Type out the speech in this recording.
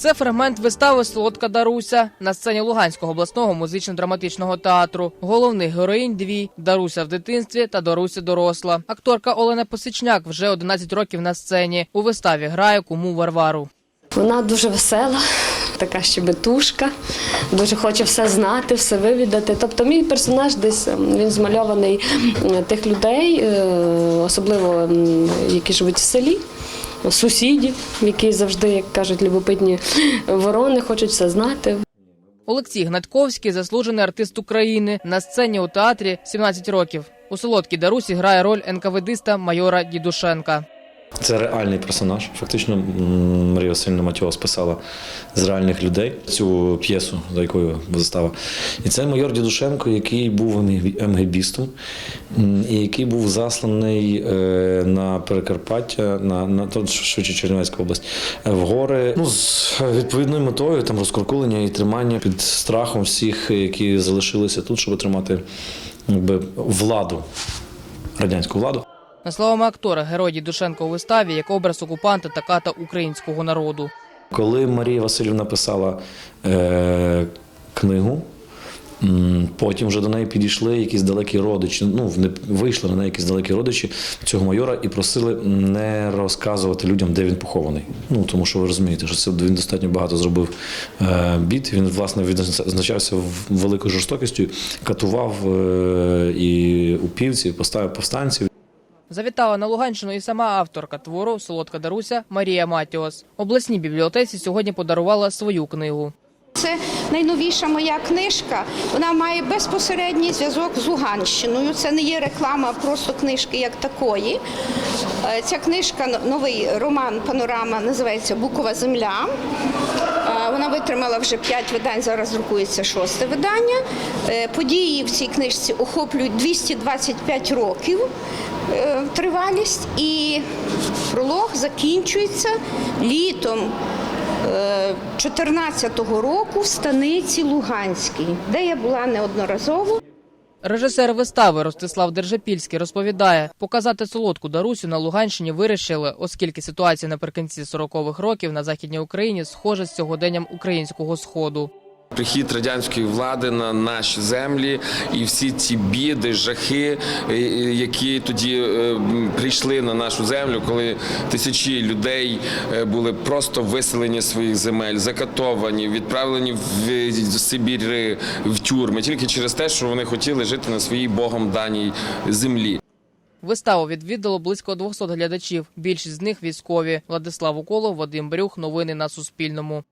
Це фрагмент вистави Солодка Даруся на сцені Луганського обласного музично-драматичного театру. Головних героїнь дві Даруся в дитинстві та Даруся доросла. Акторка Олена Посичняк вже 11 років на сцені. У виставі грає куму Варвару. Вона дуже весела, така щебетушка, дуже хоче все знати, все вивідати. Тобто мій персонаж десь ем, він змальований тих людей, е, особливо які живуть в селі. Сусідів, які завжди, як кажуть, любопитні ворони, хочуть все знати. Олексій Гнатковський заслужений артист України. На сцені у театрі 17 років. У солодкій Дарусі грає роль НКВДиста майора Дідушенка. Це реальний персонаж. Фактично Марія Васильівна Матьова списала з реальних людей цю п'єсу, за якою вистава. І це майор Дідушенко, який був МГБістом, і який був засланий е, на Перекарпаття, на, на швидше Чернівецька область, е, в гори ну, з відповідною метою там розкуркулення і тримання під страхом всіх, які залишилися тут, щоб отримати якби, владу, радянську владу. На словами актора, герой Дідушенко у виставі як образ окупанта та ката українського народу. Коли Марія Васильівна писала е, книгу, потім вже до неї підійшли якісь далекі родичі. Ну, вийшли на неї якісь далекі родичі цього майора і просили не розказувати людям, де він похований. Ну тому що ви розумієте, що це він достатньо багато зробив е, бід. Він власне відзначався великою жорстокістю, катував е, і упівців, поставив повстанців. Завітала на Луганщину і сама авторка твору Солодка Даруся Марія Матіос. Обласній бібліотеці сьогодні подарувала свою книгу. Це найновіша моя книжка. Вона має безпосередній зв'язок з Луганщиною. Це не є реклама просто книжки як такої. Е, Ця книжка, новий роман Панорама, називається Букова земля. Е, Вона витримала вже п'ять видань, зараз друкується шосте видання. Е, Події в цій книжці охоплюють 225 років е, тривалість, і пролог закінчується літом 14-го року в станиці Луганській, де я була неодноразово. Режисер вистави Ростислав Держапільський розповідає, показати солодку Дарусю на Луганщині вирішили, оскільки ситуація наприкінці 40-х років на західній Україні схожа з сьогоденням українського сходу. Прихід радянської влади на наші землі і всі ці біди, жахи, е, е, які тоді е, прийшли на нашу землю, коли тисячі людей були просто виселені з своїх земель, закатовані, відправлені в Сибір в тюрми, тільки через те, що вони хотіли жити на своїй богом даній землі. Виставу відвідало близько 200 глядачів. Більшість з них військові. Владислав Уколов, Вадим Брюх. Новини на Суспільному.